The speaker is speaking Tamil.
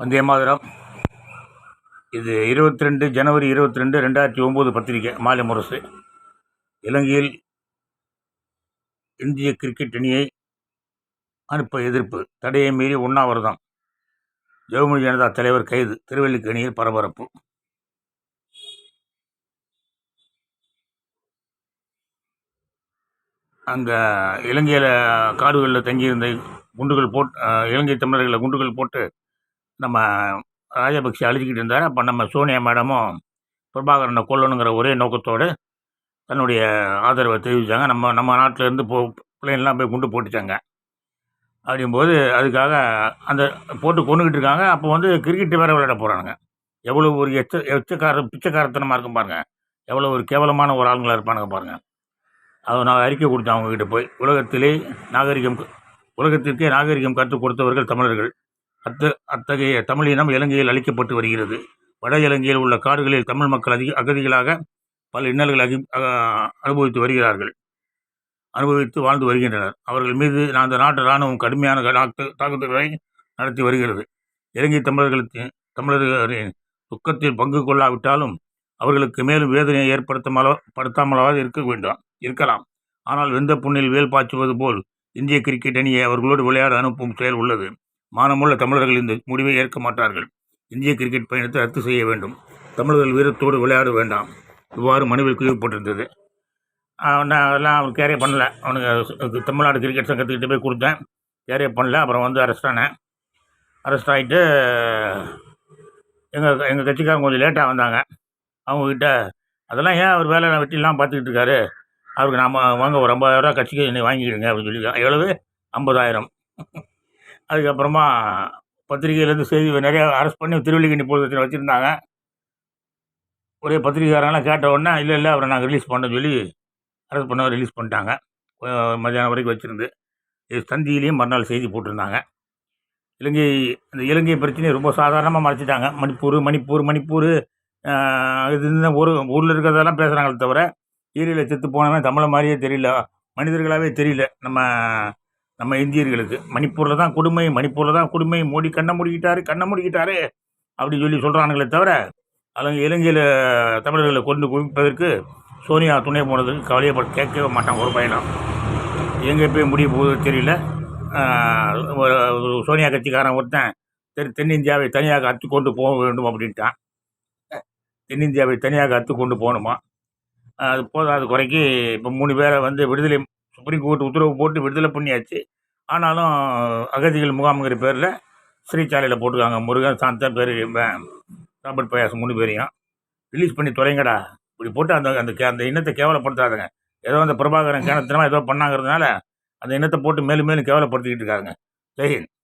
வந்தே மாதரம். இது இருபத்தி ரெண்டு ஜனவரி இருபத்தி ரெண்டு ரெண்டாயிரத்தி ஒம்பது பத்திரிக்கை மாலை முரசு. இலங்கையில் இந்திய கிரிக்கெட் அணியை அனுப்ப எதிர்ப்பு. தடையை மீறி உண்ணாவிரதம். ஜெகமணி ஜனதா தலைவர் கைது. திருவல்லிக்கேணியில் பரபரப்பு. அங்கே இலங்கையில் காடுகளில் தங்கியிருந்த குண்டுகள் போட் இலங்கை தமிழர்களை குண்டுகள் போட்டு நம்ம ராஜபக்ஷ அழுதுக்கிட்டு இருந்தார். அப்போ நம்ம சோனியா மேடமும் பிரபாகரனை கொல்லணுங்கிற ஒரே நோக்கத்தோடு தன்னுடைய ஆதரவை தெரிவித்தாங்க நம்ம நம்ம நாட்டிலேருந்து போ பிள்ளைங்கள்லாம் போய் குண்டு போட்டுச்சாங்க. அப்படிங்கும்போது அதுக்காக அந்த போட்டு கொண்டுக்கிட்டு இருக்காங்க. அப்போ வந்து கிரிக்கெட்டு வேறு விளையாட போகிறானுங்க எவ்வளோ ஒரு எச்ச எச்சக்கார பிச்சைக்காரத்தனமாக இருக்கும் பாருங்கள் எவ்வளோ ஒரு கேவலமான ஒரு ஆளுங்களாக இருப்பானுங்க பாருங்கள் அதை நான் அறிக்கை கொடுத்தேன் அவங்கக்கிட்ட போய். உலகத்திலே நாகரிகம் உலகத்திற்கே நாகரிகம் கற்றுக் கொடுத்தவர்கள் தமிழர்கள். அத்த அத்தகைய தமிழினம் இலங்கையில் அழிக்கப்பட்டு வருகிறது. வட இலங்கையில் உள்ள காடுகளில் தமிழ் மக்கள் அதிக அகதிகளாக பல இன்னல்கள் அகி அனுபவித்து வருகிறார்கள். அனுபவித்து வாழ்ந்து வருகின்றனர். அவர்கள் மீது நான் அந்த நாட்டு இராணுவம் கடுமையான தாக்கு- தாக்குதல்களை நடத்தி வருகிறது. இலங்கை தமிழர்களுக்கு தமிழர்களின் துக்கத்தில் பங்கு கொள்ளாவிட்டாலும் அவர்களுக்கு மேலும் வேதனையை ஏற்படுத்தாமலோ படுத்தாமலாவது இருக்க வேண்டும் இருக்கலாம். ஆனால் வெந்த புண்ணில் வேல் பாய்ச்சுவது போல் இந்திய கிரிக்கெட் அணியை அவர்களோடு விளையாட அனுப்பும் செயல் உள்ளது. மானமுள்ள தமிழர்கள் இந்த முடிவை ஏற்க மாட்டார்கள். இந்திய கிரிக்கெட் பயணத்தை ரத்து செய்ய வேண்டும். தமிழர்கள் வீரத்தோடு விளையாட வேண்டாம். இவ்வாறு மனுவில் குவிக்கப்பட்டிருந்தது அவன் நான் அதெல்லாம் அவன் கேரே பண்ணல. அவனுக்கு தமிழ்நாடு கிரிக்கெட் சங்கத்துக்கிட்ட போய் கொடுத்தேன். கேரே பண்ணல. அப்புறம் வந்து அரெஸ்ட் ஆனேன். அரெஸ்ட் ஆகிட்டு எங்கள் எங்கள் கட்சிக்காரங்க கொஞ்சம் லேட்டாக வந்தாங்க. அவங்கக்கிட்ட அதெல்லாம் ஏன் அவர் வேலை வெட்டிலாம் பார்த்துக்கிட்டு இருக்காரு? அவருக்கு நாம் வாங்க ஒரு ஐம்பதாயிரரூவா கட்சிக்கு என்னை வாங்கிக்கிடுங்க. அப்படின்னு சொல்லி எவ்வளவு? ஐம்பதாயிரம். அதுக்கப்புறமா பத்திரிகையிலேருந்து செய்தி நிறையா அரெஸ்ட் பண்ணி திருவள்ளிக்கண்ணி போலீஸ் வச்சுருந்தாங்க. ஒரே பத்திரிகைக்காரங்களாம் கேட்ட உடனே இல்லை இல்லை அவரை நாங்கள் ரிலீஸ் பண்ண சொல்லி அரெஸ்ட் பண்ண ரிலீஸ் பண்ணிட்டாங்க. மத்தியானம் வரைக்கும் வச்சுருந்து. இது தந்தியிலையும் மறுநாள் செய்தி போட்டிருந்தாங்க. இலங்கை அந்த இலங்கை பிரச்சனையை ரொம்ப சாதாரணமாக மறைச்சிட்டாங்க. மணிப்பூர் மணிப்பூர் மணிப்பூர் ஆஹ் இது ஒரு ஊரில் இருக்கிறதெல்லாம் பேசுகிறாங்களே தவிர ஈரியில் செத்து போனவன் தமிழை மாதிரியே தெரியல. மனிதர்களாகவே தெரியல. நம்ம நம்ம இந்தியர்களுக்கு மணிப்பூரில் தான் கொடுமை மணிப்பூரில் தான் கொடுமை மோடி கண்ணை மூடிக்கிட்டாரு கண்ணை மூடிக்கிட்டாரு அப்படின்னு சொல்லி சொல்கிறானுங்களே தவிர அவங்க இலங்கையில் தமிழர்களை கொண்டு குவிப்பதற்கு சோனியா துணை போனதுக்கு கவலையப்பட கேட்கவே மாட்டான் ஒரு பயணம். எங்கே போய் முடிய போகுது தெரியல. சோனியா கட்சிக்காரன் ஒருத்தன் தென் தென்னிந்தியாவை தனியாக அத்து கொண்டு போக வேண்டும் அப்படின்ட்டான். தென்னிந்தியாவை தனியாக அத்து கொண்டு போகணுமா? அது போதாது குறைக்கு இப்போ மூணு பேரை வந்து விடுதலை சுப்ரீம் கோர்ட் உத்தரவு போட்டு விடுதலை பண்ணியாச்சு. ஆனாலும் அகதிகள் முகாம்ங்கிற பேரில் சிறைச்சாலையில் போட்டிருக்காங்க. முருகன் சாந்தன் பேர். ராபர்ட் பயாஸ் மூணு பேரையும் ரிலீஸ் பண்ணி தொலைங்கடா. இப்படி போட்டு அந்த அந்த கே- அந்த இனத்தை கேவலப்படுத்தாதுங்க. ஏதோ அந்த பிரபாகரன் கேனத்தனமாக ஏதோ பண்ணாங்கிறதுனால அந்த இனத்தை போட்டு மேலும் மேலும் கேவலப்படுத்திக்கிட்டு இருக்காங்க ஜெய்ஹிந்த்